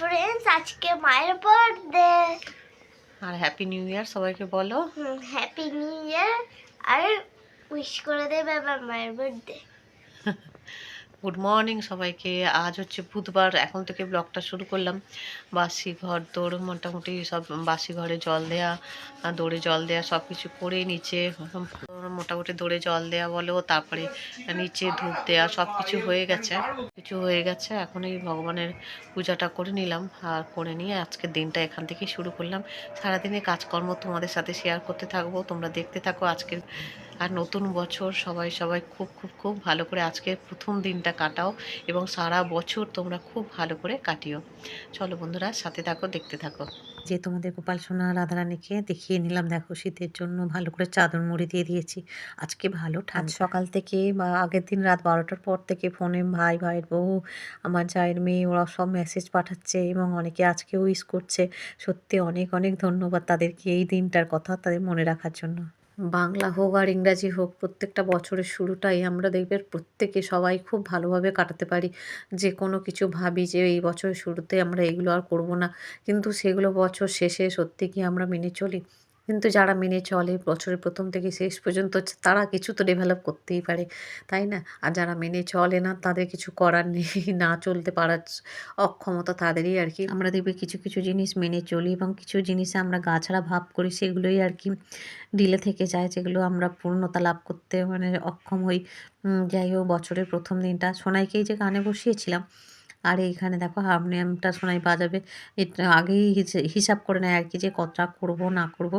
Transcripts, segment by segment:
Friends আজকে মায়ের birthday আর হ্যাপি নিউ ইয়ার সবাইকে বলো। হ্যাপি নিউ ইয়ার আর উইশ করে দেবে আমার মায়ের বার্থডে গুড মর্নিং সবাইকে। আজ হচ্ছে বুধবার, এখন থেকে ব্লগটা শুরু করলাম। বাসি ঘর দৌড় মোটামুটি সব বাসি ঘরে জল দেয়া দৌড়ে জল দেয়া সব কিছু করে নিচে মোটামুটি দৌড়ে জল দেয়া বলো, তারপরে নিচে ধূপ দেয়া সব কিছু হয়ে গেছে। কিছু হয়ে গেছে, এখন এই ভগবানের পূজাটা করে নিলাম আর করে নিয়ে আজকের দিনটা এখান থেকেই শুরু করলাম। সারাদিনে কাজকর্ম তোমাদের সাথে শেয়ার করতে থাকব, তোমরা দেখতে থাকো আজকের আর নতুন বছর সবাই সবাই খুব খুব খুব ভালো করে আজকের প্রথম দিনটা কাটাও এবং সারা বছর তোমরা খুব ভালো করে কাটিও। চলো বন্ধুরা সাথে থাকো দেখতে থাকো। যে তোমাদের গোপাল সোনা রাধারানীকে দেখিয়ে নিলাম দেখো শীতের জন্য ভালো করে চাদর মুড়ি দিয়ে দিয়েছি। আজকে ভালো আজ সকাল থেকে বা আগের দিন রাত বারোটার পর থেকে ফোনে ভাই ভাইয়ের বউ আমার জায়ের মেয়ে ওরা সব মেসেজ পাঠাচ্ছে এবং অনেকে আজকে উইশ করছে। সত্যি অনেক অনেক ধন্যবাদ তাদেরকে এই দিনটার কথা তাদের মনে রাখার জন্য। বাংলা হোক আর ইংরাজি হোক, প্রত্যেকটা বছরের শুরুটাই আমরা দেখবে প্রত্যেকে সবাই খুব ভালোভাবে কাটাতে পারি। যে কোনো কিছু ভাবি যে এই বছরের শুরুতে আমরা এগুলো আর করব না। কিন্তু সেগুলো বছর শেষে সত্যি কি আমরা মেনে চলি? কিন্তু যারা মেনে চলে, বছরের প্রথম থেকে শেষ পর্যন্ত তারা কিছু তো ডেভেলপ করতেই পারে, তাই না? আর যারা মেনে চলে না, তাদের কিছু করার নেই, না চলতে পারার অক্ষমতা তাদেরই আর কি। আমরা দেখবে কিছু কিছু জিনিস মেনে চলি এবং কিছু জিনিসে আমরা গা ছাড়া ভাব করি, সেগুলোই আর কি ডিলে থেকে যায়, যেগুলো আমরা পূর্ণতা লাভ করতে মানে অক্ষম হই। যাই হোক, বছরের প্রথম দিনটা। সোনাইকেই যে গানে বসিয়েছিলাম আর এইখানে দেখো হারমোনিয়ামটা সোনাই বাজাবে এটা আগেই হিসে- হিসাব করে নেয় আর কি যে কতটা করব না করব।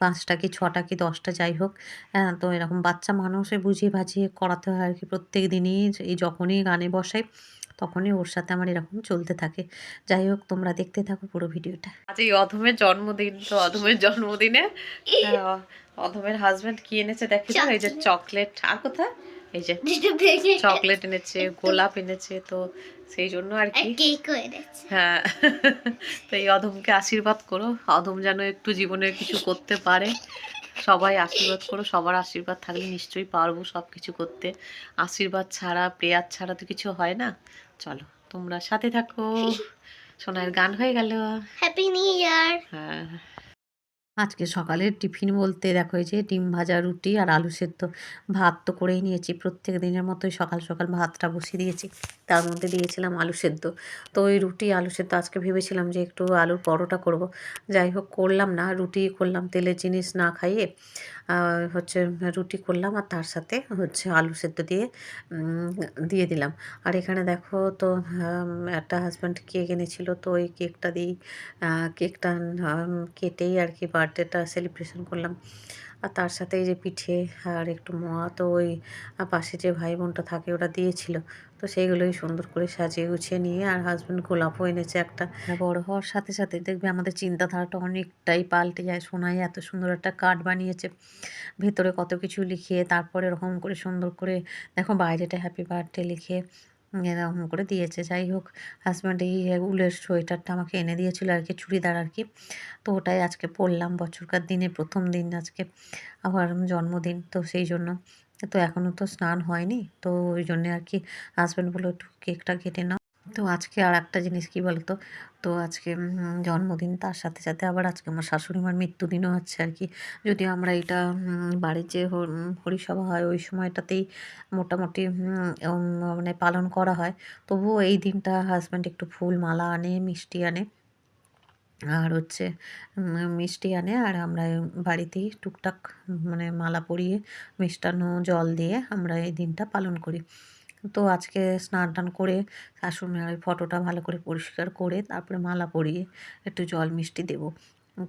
পাঁচটা কি ছটা কি দশটা যাই হোক। হ্যাঁ তো এরকম বাচ্চা মানুষে বুঝিয়ে বাজিয়ে করাতে হয় আর কি প্রত্যেক দিনই। এই যখনই গানে বসাই তখনই ওর সাথে আমার এরকম চলতে থাকে। যাই হোক তোমরা দেখতে থাকো পুরো ভিডিওটা। আজ এই অধমের জন্মদিন তো অধমের জন্মদিনে অধমের হাজবেন্ড কি এনেছে দেখি এই যে চকলেট আর কোথায়? এই যে চকলেট এনেছে গোলাপ এনেছে তো সেই জন্য আর কি। কেক হ্যাঁ। তো এই অধমকে আশীর্বাদ করো। অধম যেন একটু জীবনে কিছু করতে পারে। সবাই আশীর্বাদ করো সবার আশীর্বাদ থাকলে নিশ্চয়ই পারব সব কিছু করতে। আশীর্বাদ ছাড়া প্রেয়ার ছাড়া তো কিছু হয় না। চলো তোমরা সাথে থাকো। সোনার গান হয়ে গেল। হ্যাপি নিউ ইয়ার হ্যাঁ। আজকে সকালের টিফিন বলতে দেখো যে ডিম ভাজা, রুটি আর আলু সেদ্ধ। ভাত তো করেই নিয়েছি, প্রত্যেক দিনের মতোই সকাল সকাল ভাতটা বসিয়ে দিয়েছি। তার মধ্যে দিয়েছিলাম আলু সেদ্ধ। তো ওই রুটি, আলু সেদ্ধ আজকে ভেবেছিলাম যে একটু আলুর পরোটা করব। যাই হোক, করলাম না, রুটি করলাম, তেলের জিনিস না খাইয়ে হচ্ছে রুটি করলাম আর তার সাথে হচ্ছে আলু সেদ্ধ দিয়ে দিয়ে দিলাম। আর এখানে দেখো তো একটা হাজব্যান্ড কেক এনেছিল, তো ওই কেকটা দিয়েই কেকটা কেটেই আর কি বার্থডেটা সেলিব্রেশন করলাম। আর তার সাথে এই যে পিঠে আর একটু মোয়া, তো ওই পাশে যে ভাই বোনটা থাকে ওরা দিয়েছিল। তো সেইগুলোই সুন্দর করে সাজিয়ে গুছিয়ে নিয়ে আর হাজব্যান্ড গোলাপও এনেছে একটা। বড় হওয়ার সাথে সাথে দেখবে আমাদের চিন্তাধারাটা অনেকটাই পাল্টে যায়। সোনাই এত সুন্দর একটা কার্ড বানিয়েছে। ভেতরে কত কিছু লিখিয়ে তারপরে এরকম করে সুন্দর করে, দেখো বাইরেটা হ্যাপি বার্থডে লিখে এরকম করে দিয়েছে। যাই হোক হাজব্যান্ড এই উলের সোয়েটারটা আমাকে এনে দিয়েছিল আর কি, চুড়িদার আর কি। তো ওটাই আজকে পরলাম, বছরকার দিনে প্রথম দিন আজকে আবার জন্মদিন, তো সেই জন্য। তো এখনও তো স্নান হয়নি, তো ওই জন্যে আর কি হাজব্যান্ড বলে একটু কেকটা কেটে নাও। তো আজকে আর একটা জিনিস কি বলতো? তো আজকে জন্মদিন তার সাথে সাথে আবার আজকে আমার শাশুড়ি মার মৃত্যুদিনও হচ্ছে আর কি। যদিও আমরা এটা বাড়ির যে হরিসভা হয় ওই সময়টাতেই মোটামুটি মানে পালন করা হয়। তবুও এই দিনটা হাজব্যান্ড একটু ফুল মালা আনে, মিষ্টি আনে। আর হচ্ছে মিষ্টি আনে আর আমরা বাড়িতেই টুকটাক মানে মালা পরিয়ে, মিষ্টান্ন জল দিয়ে আমরা এই দিনটা পালন করি। তো আজকে স্নান টান করে শাশুড়িমার ওই ফটোটা ভালো করে পরিষ্কার করে তারপরে মালা পরিয়ে একটু জল মিষ্টি দেবো।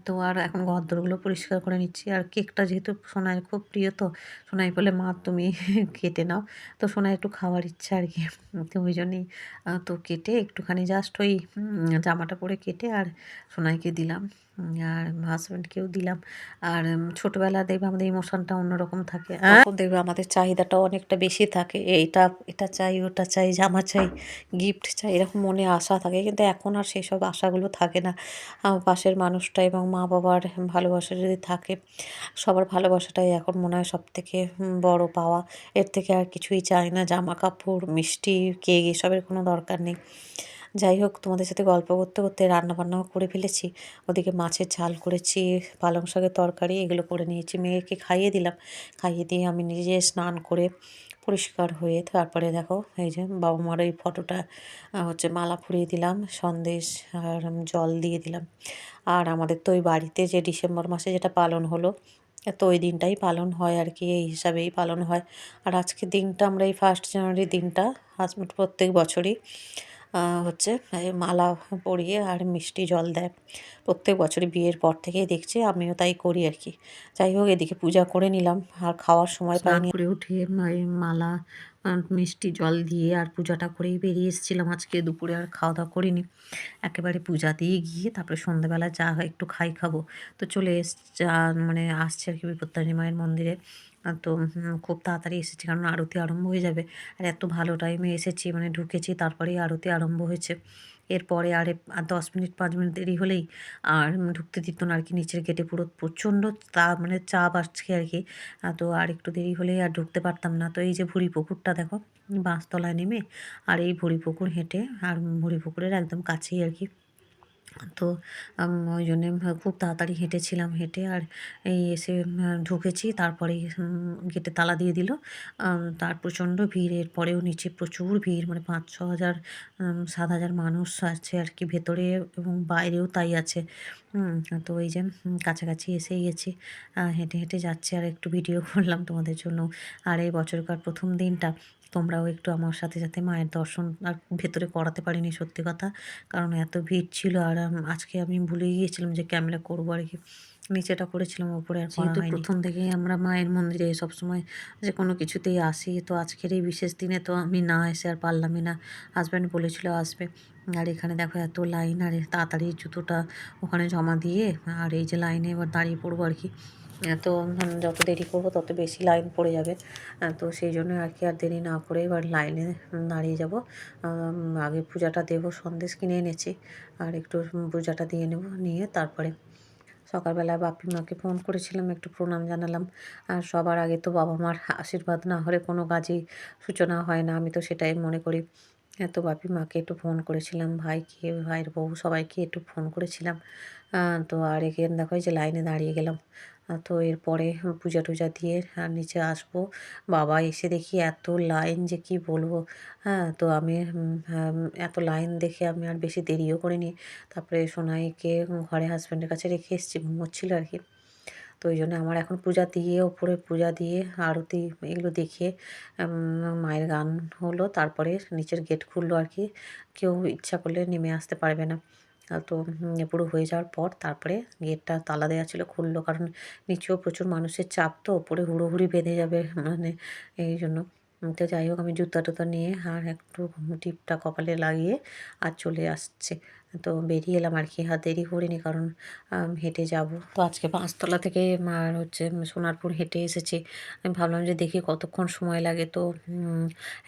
তো আর এখন ঘরদোরগুলো পরিষ্কার করে নিচ্ছি। আর কেকটা যেহেতু সোনাই খুব প্রিয় তো সোনাই বলে, মা, তুমি কেটে নাও। তো সোনাই একটু খাওয়ার ইচ্ছা আর কি। তো ওই জন্যই তো কেটে একটুখানি জাস্ট ওই জামাটা পরে কেটে আর সোনাইকে দিলাম। আর হাজব্যান্ডকেও দিলাম। আর ছোটবেলা দেখবে আমাদের ইমোশনটা অন্যরকম থাকে। দেখবে আমাদের চাহিদাটা অনেকটা বেশি থাকে। এইটা, এটা চাই, ওটা চাই, জামা চাই গিফট চাই, এরকম মনে আশা থাকে। কিন্তু এখন আর সেসব আশাগুলো থাকে না। পাশের মানুষটা এবং মা বাবার ভালোবাসা যদি থাকে, সবার ভালোবাসাটাই এখন মনে হয় সব থেকে বড় পাওয়া। এর থেকে আর কিছুই চাই না। জামা কাপড় মিষ্টি, কেক, এসবের কোনো দরকার নেই। যাই হোক, তোমাদের সাথে গল্প করতে করতে রান্না বান্নাও করে ফেলেছি। ওদিকে মাছের ঝাল করেছি, পালং শাকের তরকারি, এগুলো করে নিয়েছি। মেয়েকে খাইয়ে দিলাম। খাইয়ে দিয়ে আমি নিজে স্নান করে পরিষ্কার হয়ে তারপরে দেখো, এই যে বাবা মার এই ফটোটা হচ্ছে মালা ফুরিয়ে দিলাম, সন্দেশ আর জল দিয়ে দিলাম। আর আমাদের তো ওই বাড়িতে যে ডিসেম্বর মাসে যেটা পালন হলো, তো ওই দিনটাই পালন হয় আর কি, এই হিসাবেই পালন হয়। আর আজকের দিনটা আমরা এই ফার্স্ট জানুয়ারি দিনটা হাজব্যান্ড প্রত্যেক বছরই হচ্ছে মালা পরিয়ে আর মিষ্টি জল দেয়। প্রত্যেক বছরই বিয়ের পর থেকেই দেখছি আমিও তাই করি আর কি। যাই হোক এদিকে পূজা করে নিলাম। আর খাওয়ার সময় পাইনি। উঠে মালা মিষ্টি জল দিয়ে আর পূজাটা করেই বেরিয়ে এসেছিলাম আজকে দুপুরে, আর খাওয়া দাওয়া করিনি। একেবারে পূজা দিয়ে গিয়ে তারপরে সন্ধ্যাবেলা যা হয় একটু খাই খাব। তো চলে এসছে মানে আসছে আর কি বিপত্তারিণী মায়ের মন্দিরে। তো খুব তাড়াতাড়ি এসেছি, কারণ আরতি আরম্ভ হয়ে যাবে। আর এত ভালো টাইমে এসেছি মানে ঢুকেছি, তারপরেই আরতি আরম্ভ হয়েছে। এরপরে আর দশ মিনিট, পাঁচ মিনিট দেরি হলেই আর ঢুকতে দিত না আর কি নিচের গেটে পুরো প্রচণ্ড তা মানে চাপ আসছে আর কি তো আর একটু দেরি হলেই আর ঢুকতে পারতাম না। তো এই যে ভুড়ি পুকুরটা দেখো, বাঁশতলায় নেমে আর এই ভুড়ি পুকুর হেঁটে আর ভুড়ি পুকুরের একদম কাছেই আর কি তো ওই জন্যে খুব তাড়াতাড়ি হেঁটেছিলাম হেঁটে আর এই এসে ঢুকেছি। তারপরে গেটে তালা দিয়ে দিল। তার প্রচণ্ড ভিড়। এরপরেও নিচে প্রচুর ভিড়। মানে পাঁচ, ছ হাজার সাত হাজার মানুষ আছে আর কি ভেতরে এবং বাইরেও তাই আছে। তো এই যে কাছাকাছি এসেই গেছি। হেঁটে হেঁটে যাচ্ছি। আর একটু ভিডিও করলাম তোমাদের জন্য। আর এই বছরকার প্রথম দিনটা। তোমরাও একটু আমার সাথে সাথে মায়ের দর্শন আর ভেতরে করাতে পারিনি সত্যি কথা। কারণ এত ভিড় ছিল আর আজকে আমি ভুলে গিয়েছিলাম যে ক্যামেরা করব আর কি। নিচেটা করেছিলাম ওপরে আর হয়নি। প্রথম থেকেই আমরা মায়ের মন্দিরে সবসময় যে কোনো কিছুতেই আসি তো আজকের এই বিশেষ দিনে তো আমি না এসে আর পারলামই না। হাজব্যান্ড বলেছিল আসবে। আর এখানে দেখো এত লাইন আর তাড়াতাড়ি জুতোটা ওখানে জমা দিয়ে আর এই যে লাইনে এবার দাঁড়িয়ে পড়ব আর কি। তো যত দেরি করব তত বেশি লাইন পড়ে যাবে। তো সেই জন্য আর কি আর দেরি না করে এবার লাইনে দাঁড়িয়ে যাব। আগে পূজাটা দেবো সন্দেশ কিনে এনেছি। আর একটু পূজাটা দিয়ে নেব নিয়ে তারপরে সকালবেলা বাপি মাকে ফোন করেছিলাম একটু প্রণাম জানালাম। আর সবার আগে তো বাবা মার আশীর্বাদ না হলে কোনো কাজই সূচনা হয় না আমি তো সেটাই মনে করি। হ্যাঁ, তো বাপি মাকে একটু ফোন করেছিলাম ভাইকে ভাইয়ের বউ সবাইকে একটু ফোন করেছিলাম। তো আর এখানে দেখো যে লাইনে দাঁড়িয়ে গেলাম। তো এরপরে পূজা টুজা দিয়ে আর নিচে আসব। বাবা এসে দেখি এত লাইন যে কি বলব? হ্যাঁ তো আমি এত লাইন দেখে আমি আর বেশি দেরিও করিনি। তারপরে সোনাইকে ঘরে হাজব্যান্ডের কাছে রেখে এসেছি, ঘুমোচ্ছিল আর কি তো ওই জন্য আমার এখন পূজা দিয়ে, ওপরে পূজা দিয়ে, আরতি এগুলো দেখে মায়ের গান হলো। তারপরে নিচের গেট খুললো আর কি কেউ ইচ্ছা করলে নেমে আসতে পারবে না। তো পুরো হয়ে যাওয়ার পর তারপরে গেটটা তালা দেওয়া ছিল খুললো। কারণ নিচেও প্রচুর মানুষের চাপ তো, ওপরে হুড়োহুড়ি বেঁধে যাবে মানে এই জন্য। তো যাই হোক, আমি জুতা টুতা নিয়ে আর একটু টিপটা কপালে লাগিয়ে আর চলে আসছে। তো বেরিয়ে এলাম আর কি হাত দেরি করিনি কারণ হেঁটে যাব। তো আজকে পাঁচতলা থেকে হচ্ছে সোনারপুর হেঁটে এসেছি। আমি ভাবলাম যে দেখি কতক্ষণ সময় লাগে। তো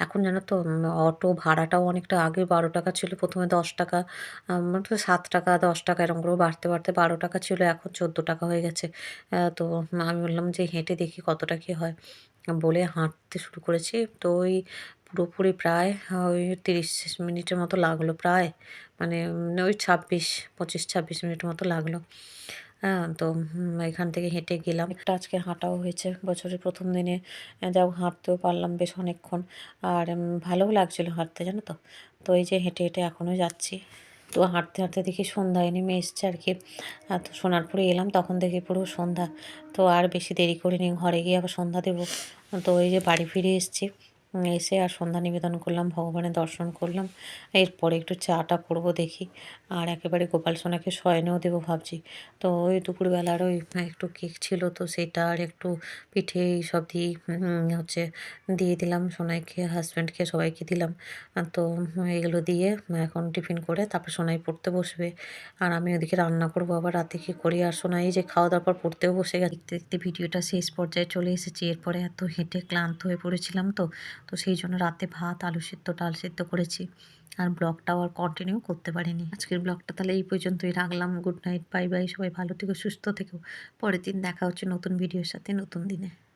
এখন জানো তো অটো ভাড়াটাও অনেকটা আগে বারো টাকা ছিল, প্রথমে দশ টাকা তো সাত টাকা, দশ টাকা এরকম করে বাড়তে বাড়তে বারো টাকা ছিল, এখন চোদ্দ টাকা হয়ে গেছে। তো আমি বললাম যে হেঁটে দেখি কতটা কী হয়। বলে হাঁটতে শুরু করেছি। তো ওই পুরোপুরি প্রায় ওই তিরিশ মিনিটের মতো লাগল, প্রায় মানে ওই ছাব্বিশ, পঁচিশ, ছাব্বিশ মিনিট মতো লাগল। হ্যাঁ তো এখান থেকে হেঁটে গেলাম। একটা আজকে হাঁটাও হয়েছে বছরের প্রথম দিনে। যাও হাঁটতেও পারলাম বেশ অনেকক্ষণ। আর ভালোও লাগছিল হাঁটতে, জানো তো? তো এই যে হেঁটে হেঁটে এখনও যাচ্ছি। তো হাঁটতে হাঁটতে দেখি সন্ধ্যায় নেমে এসছে আর কি। তো সোনারপুরে এলাম, তখন দেখি পুরো সন্ধ্যা। তো আর বেশি দেরি করিনি, ঘরে গিয়ে আবার সন্ধ্যা দেবো। তো ওই যে বাড়ি ফিরে এসেছি। এসে আর সন্ধ্যা নিবেদন করলাম ভগবানের দর্শন করলাম। এরপরে একটু চাটা করব দেখি। আর একেবারে গোপাল সোনাকে শয়নেও দেবো ভাবছি। তো ওই দুপুরবেলার ওই একটু কেক ছিল তো সেটা আর একটু পিঠে সব দিয়ে উম, হচ্ছে দিয়ে দিলাম সোনাইকে হাজব্যান্ডকে সবাইকে দিলাম। তো এগুলো দিয়ে এখন টিফিন করে তারপর সোনাই পড়তে বসবে। আর আমি ওদিকে রান্না করব আবার রাতে কী করি? আর সোনাই যে খাওয়া দাওয়ার পর পড়তেও বসে গেছে। দেখতে দেখতে ভিডিওটা শেষ পর্যায়ে চলে এসেছি। এরপরে এত হেঁটে ক্লান্ত হয়ে পড়েছিলাম তো তো সেই জন্য রাতে ভাত, আলু সিদ্ধ, ডাল সিদ্ধ করেছি। আর ব্লগটাও আর কন্টিনিউ করতে পারিনি। আজকের ব্লগটা তাহলে এই পর্যন্তই রাখলাম। গুড নাইট বাই বাই সবাই ভালো থেকো, সুস্থ থেকো। পরের দিন দেখা হচ্ছে নতুন ভিডিওর সাথে, নতুন দিনে।